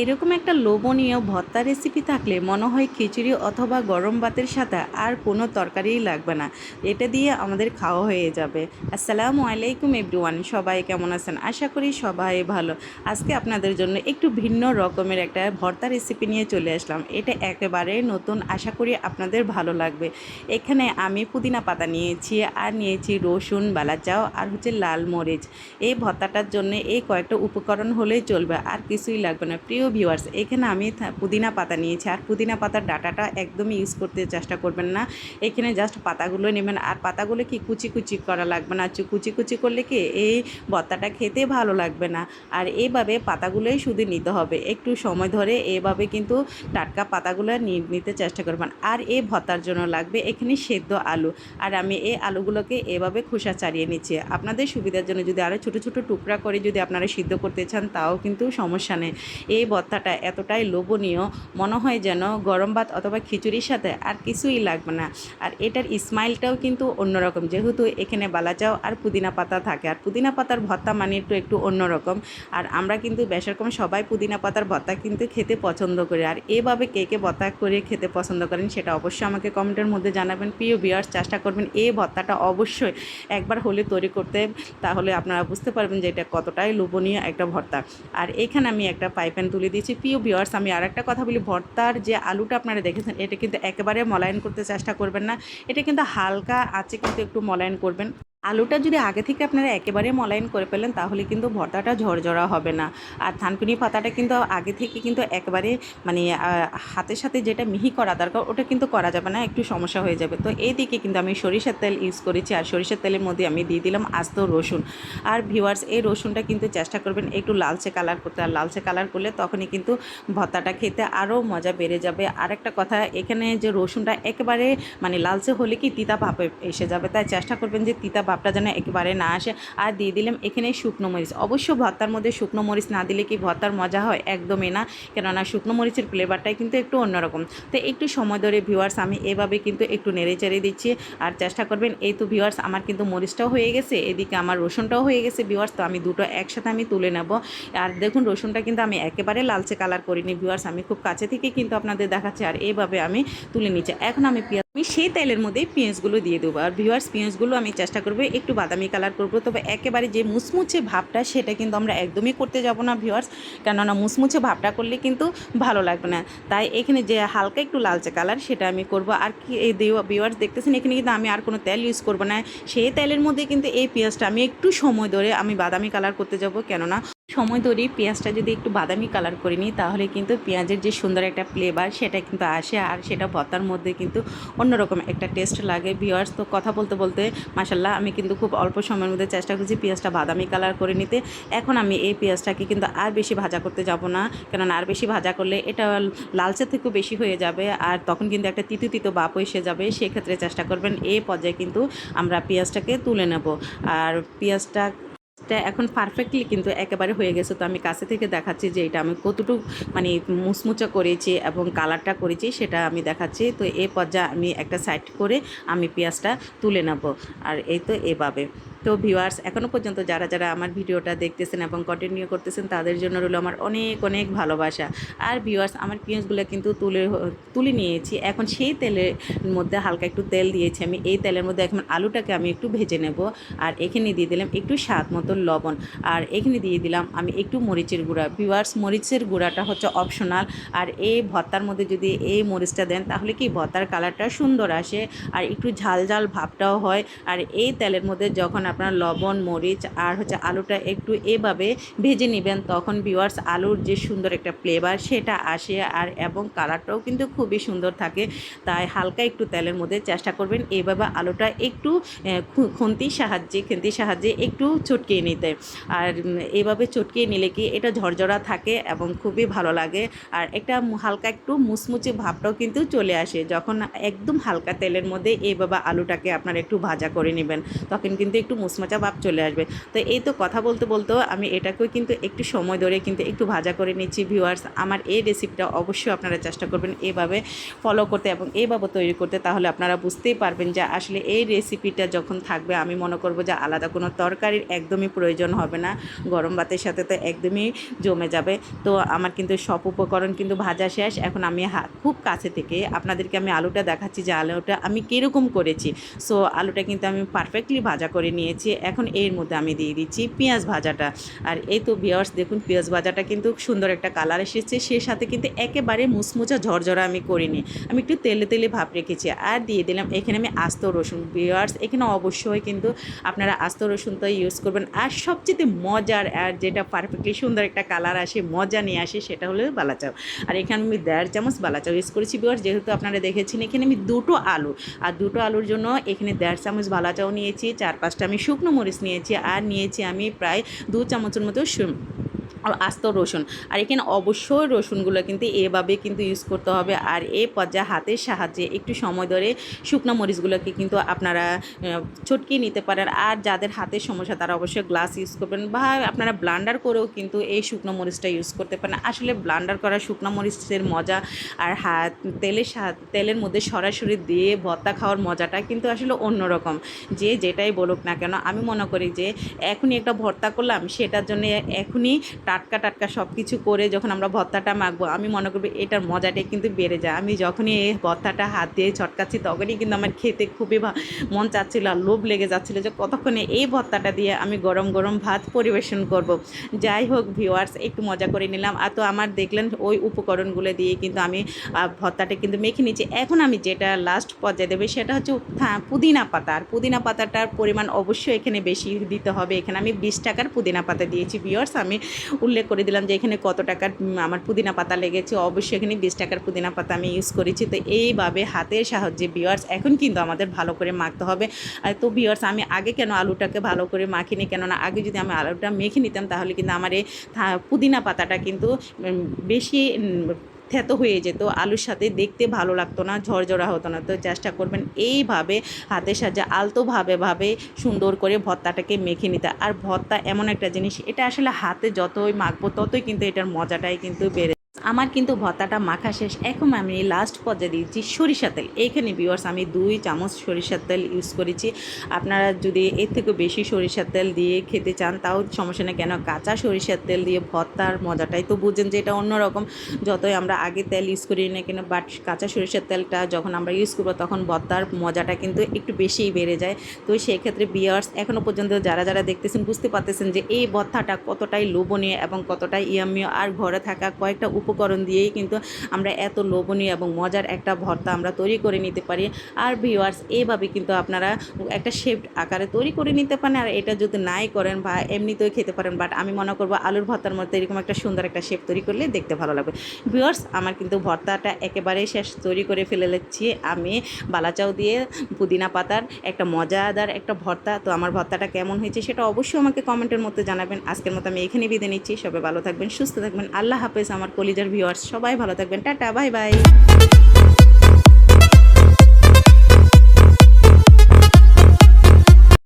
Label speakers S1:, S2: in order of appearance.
S1: এরকম একটা লোভনীয় ভর্তা রেসিপি থাকলে মনে হয় খিচুড়ি অথবা গরম ভাতের সাথে আর কোনো তরকারিই লাগবে না। এটা দিয়ে আমাদের খাওয়া হয়ে যাবে। আসসালামু আলাইকুম এভরিওয়ান সবাই কেমন আছেন? আশা করি সবাই ভালো। আজকে আপনাদের জন্য একটু ভিন্ন রকমের একটা ভর্তা রেসিপি নিয়ে চলে আসলাম। এটা একেবারে নতুন, আশা করি আপনাদের ভালো লাগবে। এখানে আমি পুদিনা পাতা নিয়েছি আর নিয়েছি রসুন, বালাচাও আর হচ্ছে লাল মরিচ। এই ভর্তাটার জন্য এই কয়েকটা উপকরণ হলেই চলবে, আর কিছুই লাগবে না। প্রিয় ভিউয়ার্স এখানে আমি পুদিনা পাতা নিয়েছি। আর পুদিনা পাতার ডাটাটা একদমই ইউজ করতে চেষ্টা করবেন না। এখানে জাস্ট পাতাগুলো নেবেন। আর পাতাগুলো কি কুচি কুচি করা লাগবে না? কুচি কুচি করলে কি এই ভর্তাটা খেতে ভালো লাগবে না? আর এইভাবে পাতাগুলোই শুধু নিতে হবে। একটু সময় ধরে এভাবে কিন্তু টাটকা পাতাগুলো নিতে চেষ্টা করবেন। আর এই ভর্তার জন্য লাগবে এখানে সেদ্ধ আলু। আর আমি এই আলুগুলোকে এভাবে খোসা ছাড়িয়ে নিচ্ছি। আপনাদের সুবিধার জন্য যদি আরও ছোটো ছোটো টুকরা করে যদি আপনারা সিদ্ধ করতে চান, তাও কিন্তু সমস্যা নেই। এই ভর্তাটা এতটাই লোভনীয়, মনে হয় যেন গরম ভাত অথবা খিচুড়ির সাথে আর কিছুই লাগবে না। আর এটার স্মাইলটাও কিন্তু অন্যরকম, যেহেতু এখানে বালাচাও আর পুদিনা পাতা থাকে। আর পুদিনা পাতার ভর্তা মানে একটু একটু অন্যরকম। আর আমরা কিন্তু বেশরকম সবাই পুদিনা পাতার ভর্তা কিন্তু খেতে পছন্দ করি। আর এভাবে কে কে ভর্তা করে খেতে পছন্দ করেন সেটা অবশ্যই আমাকে কমেন্টের মধ্যে জানাবেন। প্রিয় বিয়ার্স চেষ্টা করবেন এই ভর্তাটা অবশ্যই একবার হলে তৈরি করতে, তাহলে আপনারা বুঝতে পারবেন যে এটা কতটাই লোভনীয় একটা ভর্তা। আর এখানে আমি একটা পাইপ্যান তুলে দিয়েছি। প্রিয় ভিওয়ার্স আমি আর একটা কথা বলি, ভর্তার যে আলুটা আপনারা দেখেছেন, এটা কিন্তু একেবারে মলায়ন করতে চেষ্টা করবেন না। এটা কিন্তু হালকা আছে, কিন্তু একটু মলায়ন করবেন। আলুটা যদি আগে থেকে আপনারা একেবারে মলায়ন করে ফেলেন, তাহলে কিন্তু ভর্তাটা ঝরঝরা হবে না। আর থানকুনি পাতাটা কিন্তু আগে থেকে কিন্তু একবারে মানে হাতের সাথে যেটা মিহি করা দরকার, ওটা কিন্তু করা যাবে না, একটু সমস্যা হয়ে যাবে। তো এই দিকে কিন্তু আমি সরিষার তেল ইউজ করেছি, আর সরিষার তেলের মধ্যে আমি দিয়ে দিলাম আস্ত রসুন। আর ভিউয়ার্স এই রসুনটা কিন্তু চেষ্টা করবেন একটু লালচে কালার করতে, আর লালচে কালার করলে তখনই কিন্তু ভর্তাটা খেতে আরও মজা বেড়ে যাবে। আর একটা কথা, এখানে যে রসুনটা একেবারে মানে লালচে হলে কি তিতা ভাব এসে যাবে? তাই চেষ্টা করবেন যে তিতা ভাবটা যেন একেবারে না আসে। আর দিয়ে দিলাম এখানে শুকনো মরিচ। অবশ্য ভর্তার মধ্যে শুকনো মরিচ না দিলে কি ভর্তার মজা হয়? একদমই না। কেননা শুকনো মরিচের ফ্লেভারটাই কিন্তু একটু অন্যরকম। তো একটু সময় ধরে ভিউয়ার্স আমি এভাবে কিন্তু একটু নেড়ে চেড়ে দিচ্ছি। আর চেষ্টা করবেন, এই তো ভিউয়ার্স আমার কিন্তু মরিচটাও হয়ে গেছে। এদিকে আমার রসুনটাও হয়ে গেছে ভিউয়ার্স তো আমি দুটো একসাথে আমি তুলে নেব। আর দেখুন, রসুনটা কিন্তু আমি একেবারে লালচে কালার করিনি ভিউয়ার্স আমি খুব কাছে থেকে কিন্তু আপনাদের দেখাচ্ছি। আর এইভাবে আমি তুলে নিচ্ছি। এখন আমি পেঁয়াজ আমি সেই তেলের মধ্যেই পেঁয়াজগুলো দিয়ে দেবো। আর ভিউয়ার্স পেঁয়াজগুলো আমি চেষ্টা করব একটু বাদামি কালার করব। তবে একেবারে যে মুচমুচে ভাবটা, সেটা কিন্তু আমরা একদমই করতে যাব না ভিউয়ার্স কেননা মুচমুচে ভাবটা করলে কিন্তু ভালো লাগবে না। তাই এখানে যে হালকা একটু লালচে কালার সেটা আমি করব। আর কি এই ভিউয়ার্স দেখতেছেন, এখানে কিন্তু আমি আর কোনো তেল ইউজ করব না। সেই তেলের মধ্যে কিন্তু এই পেঁয়াজটা আমি একটু সময় ধরে আমি বাদামি কালার করতে যাব। কেননা সময় ধরে পেঁয়াজটা যদি একটু বাদামি কালার করে নিই, তাহলে কিন্তু পেঁয়াজের যে সুন্দর একটা ফ্লেভার সেটা কিন্তু আসে। আর সেটা ভর্তার মধ্যে কিন্তু অন্যরকম একটা টেস্ট লাগে। ভিওয়ার্স তো কথা বলতে বলতে মাসাল্লাহ আমি কিন্তু খুব অল্প সময়ের মধ্যে চেষ্টা করছি পেঁয়াজটা বাদামি কালার করে নিতে। এখন আমি এই পেঁয়াজটাকে কিন্তু আর বেশি ভাজা করতে যাব না। কেননা আর বেশি ভাজা করলে এটা লালচে থেকেও বেশি হয়ে যাবে, আর তখন কিন্তু একটা তিতো তিতো বাপ এসে যাবে। সেক্ষেত্রে চেষ্টা করবেন এই পর্যায়ে কিন্তু আমরা পেঁয়াজটাকে তুলে নেব। আর পেঁয়াজটা টা এখন পারফেক্টলি কিন্তু একেবারে হয়ে গেছে। তো আমি কাছে থেকে দেখাচ্ছি যে এটা আমি কতটুকু মানে মুচমুচা করেছি এবং কালারটা করেছি সেটা আমি দেখাচ্ছি। তো এই পর্যায়ে আমি একটা সাইড করে আমি পেঁয়াজটা তুলে নেব। আর এই তো এভাবে। তো ভিউয়ার্স এখনও পর্যন্ত যারা যারা আমার ভিডিওটা দেখতেছেন এবং কন্টিনিউ করতেছেন, তাদের জন্য রইল আমার অনেক অনেক ভালোবাসা। আর ভিউয়ার্স আমার পেঁয়াজগুলো কিন্তু তুলে তুলে নিয়েছি। এখন সেই তেলের মধ্যে হালকা একটু তেল দিয়েছি আমি। এই তেলের মধ্যে এখন আলুটাকে আমি একটু ভেজে নেব। আর এখানে দিয়ে দিলাম একটু স্বাদ মতো লবণ। আর এখানে দিয়ে দিলাম আমি একটু মরিচের গুঁড়া। ভিউয়ার্স মরিচের গুঁড়াটা হচ্ছে অপশনাল আর এই ভর্তার মধ্যে যদি এই মরিচটা দেন, তাহলে কি ভর্তার কালারটা সুন্দর আসে। আর একটু ঝাল ঝাল ভাবটাও হয়। আর এই তেলের মধ্যে যখন আপনার লবণ মরিচ আর হচ্ছে আলুটা একটু এভাবে ভেজে নেবেন তখন ভিউয়ার্স আলুর যে সুন্দর একটা ফ্লেভার সেটা আসে আর এবং কালারটাও কিন্তু খুবই সুন্দর থাকে। তাই হালকা একটু তেলের মধ্যে চেষ্টা করবেন এইভাবে আলুটা একটু খুন্তির সাহায্যে খুন্তির সাহায্যে একটু চটকিয়ে নিতে। আর উম, এইভাবে চটকিয়ে নিলে কি এটা ঝরঝরা থাকে এবং খুবই ভালো লাগে। আর একটা হালকা একটু মুচমুচে ভাবটাও কিন্তু চলে আসে। যখন একদম হালকা তেলের মধ্যে এইভাবে আলুটাকে আপনার একটু ভাজা করে নেবেন তখন কিন্তু একটু মুচমোচা ভাব চলে আসবে। তো এই তো কথা বলতে বলতেও আমি এটাকেও কিন্তু একটু সময় ধরে কিন্তু একটু ভাজা করে নিচ্ছি ভিউয়ার্স আমার এই রেসিপিটা অবশ্যই আপনারা চেষ্টা করবেন এভাবে ফলো করতে এবং এইভাবে তৈরি করতে, তাহলে আপনারা বুঝতেই পারবেন যে আসলে এই রেসিপিটা যখন থাকবে, আমি মনে করব যে আলাদা কোনো তরকারির একদমই প্রয়োজন হবে না। গরম ভাতের সাথে তো একদমই জমে যাবে। তো আমার কিন্তু সব উপকরণ কিন্তু ভাজা শেষ। এখন আমি খুব কাছে থেকে আপনাদেরকে আমি আলুটা দেখাচ্ছি যে আলুটা আমি কীরকম করেছি। সো আলুটা কিন্তু আমি পারফেক্টলি ভাজা করে নিয়েছি। এখন এর মধ্যে আমি দিয়ে দিচ্ছি পেঁয়াজ ভাজাটা। আর এই তো বিয়ার্স দেখুন, পেঁয়াজ ভাজাটা কিন্তু সুন্দর একটা কালার এসেছে। সে সাথে কিন্তু একেবারে মুচমুচা ঝরঝরা আমি করিনি। আমি একটু তেলে তেলে ভাব রেখেছি। আর দিয়ে দিলাম এখানে আমি আস্ত রসুন। বিয়ার্স এখানে অবশ্যই কিন্তু আপনারা আস্ত রসুনটা ইউজ করবেন। আর সবচেয়ে মজার আর যেটা পারফেক্টলি সুন্দর একটা কালার আসে, মজা নিয়ে আসে, সেটা হলো বালাচাও আর এখানে আমি দেড় চামচ বালাচাও ইউজ করেছি বিয়ার্স যেহেতু আপনারা দেখেছেন, এখানে আমি দুটো আলু। আর দুটো আলুর জন্য এখানে দেড় চামচ বালাচাও নিয়েছি। চার পাঁচটা আমি শুকনো মরিচ নিয়েছি আর নিয়েছি আমি প্রায় দু চামচের মতো আস্ত রসুন। আর এখানে অবশ্যই রসুনগুলো কিন্তু এভাবে কিন্তু ইউজ করতে হবে। আর এ পর্যায়ে হাতের সাহায্যে একটু সময় ধরে শুকনো মরিচগুলোকে কিন্তু আপনারা ছটকিয়ে নিতে পারেন। আর যাদের হাতের সমস্যা, তারা অবশ্যই গ্লাস ইউজ করবেন বা আপনারা ব্লান্ডার করেও কিন্তু এই শুকনো মরিচটা ইউজ করতে পারেন। আসলে ব্লান্ডার করা শুকনো মরিচের মজা আর হাত, তেলের তেলের মধ্যে সরাসরি দিয়ে ভর্তা খাওয়ার মজাটা কিন্তু আসলে অন্যরকম। যে যেটাই বলুক না কেন, আমি মনে করি যে এখনই একটা ভর্তা করলাম, সেটার জন্য এখনই টাটকা টাটকা সব কিছু করে যখন আমরা ভর্তাটা মাখবো, আমি মনে করব এটার মজাটাই কিন্তু বেড়ে যায়। আমি যখনই এই ভর্তাটা হাত দিয়ে ছটকাচ্ছি, তখনই কিন্তু আমার খেতে খুবই মন চাচ্ছিল আর লোভ লেগে যাচ্ছিল যে কতক্ষণে এই ভর্তাটা দিয়ে আমি গরম গরম ভাত পরিবেশন করব। যাই হোক ভিওয়ার্স একটু মজা করে নিলাম। আর তো আমার দেখলেন ওই উপকরণগুলো দিয়ে কিন্তু আমি ভর্তাটা কিন্তু মেখে নিচ্ছি। এখন আমি যেটা লাস্ট পর্যায়ে দেবে সেটা হচ্ছে থা- পুদিনা পাতা। আর পুদিনা পাতাটার পরিমাণ অবশ্যই এখানে বেশি দিতে হবে। এখানে আমি বিশ টাকার পুদিনা পাতা দিয়েছি। ভিউয়ার্স, আমি উল্লেখ করে দিলাম যে এখানে কত টাকার আমার পুদিনা পাতা লেগেছে। অবশ্যই এখানে বিশ টাকার পুদিনা পাতা আমি ইউজ করেছি। তো এইভাবে হাতের সাহায্যে বিয়ার্স এখন কিন্তু আমাদের ভালো করে মাখতে হবে। তো বিয়ার্স আমি আগে কেন আলুটাকে ভালো করে মাখিনি? কেননা আগে যদি আমি আলুটা মেখে নিতাম, তাহলে কিন্তু আমার এই পুদিনা পাতাটা কিন্তু বেশি থেতো হয়ে যেত, আলুর সাথে দেখতে ভালো লাগতো না, ঝরঝরা হতো না। তো চেষ্টা করবেন এইভাবে হাতের সাহায্যে, আলতোভাবে ভাবে সুন্দর করে ভর্তাটাকে মেখে নিতে। আর ভর্তা এমন একটা জিনিস, এটা আসলে হাতে যতই মাখবো ততই কিন্তু এটার মজাটাই কিন্তু বেড়ে আমার কিন্তু ভর্তাটা মাখা শেষ। এখন আমি লাস্ট পর্যায়ে দিয়েছি সরিষা তেল। এইখানে ভিউয়ার্স আমি দুই চামচ সরিষার তেল ইউজ করেছি। আপনারা যদি এর থেকে বেশি সরিষার তেল দিয়ে খেতে চান, তাও সমস্যা নেই। কেন? কাঁচা সরিষার তেল দিয়ে ভর্তার মজাটাই তো বুঝেন যে এটা অন্যরকম। যতই আমরা আগে তেল ইউজ করি না কেন বাট কাঁচা সরিষার তেলটা যখন আমরা ইউজ করব, তখন ভর্তার মজাটা কিন্তু একটু বেশিই বেড়ে যায়। তো সেই ক্ষেত্রে বিয়ার্স এখনও পর্যন্ত যারা যারা দেখতেছেন, বুঝতে পারতেছেন যে এই ভর্তাটা কতটাই লোভনীয় এবং কতটাই ইয়াম্য আর ঘরে থাকা কয়েকটা উপকরণ দিয়েই কিন্তু আমরা এত লোভনীয় এবং মজার একটা ভর্তা আমরা তৈরি করে নিতে পারি। আর ভিউয়ার্স এইভাবে কিন্তু আপনারা একটা শেপ আকারে তৈরি করে নিতে পারেন। আর এটা যদি নাই করেন বা এমনিতেও খেতে পারেন বাট আমি মনে করব আলুর ভর্তার মধ্যে এরকম একটা সুন্দর একটা শেপ তৈরি করলে দেখতে ভালো লাগবে। ভিউয়ার্স আমার কিন্তু ভর্তাটা একেবারেই শেষ তৈরি করে ফেলে নিচ্ছি আমি বালাচাও দিয়ে পুদিনা পাতার একটা মজাদার একটা ভর্তা, তো আমার ভর্তাটা কেমন হয়েছে সেটা অবশ্যই আমাকে কমেন্টের মধ্যে জানাবেন। আজকের মতো আমি এখানে বিদে নিচ্ছি। সবাই ভালো থাকবেন, সুস্থ থাকবেন। আল্লাহ হাফেজ। আমার কলিজার ভিউয়ার্স সবাই ভালো থাকবেন। Ta-ta bye bye.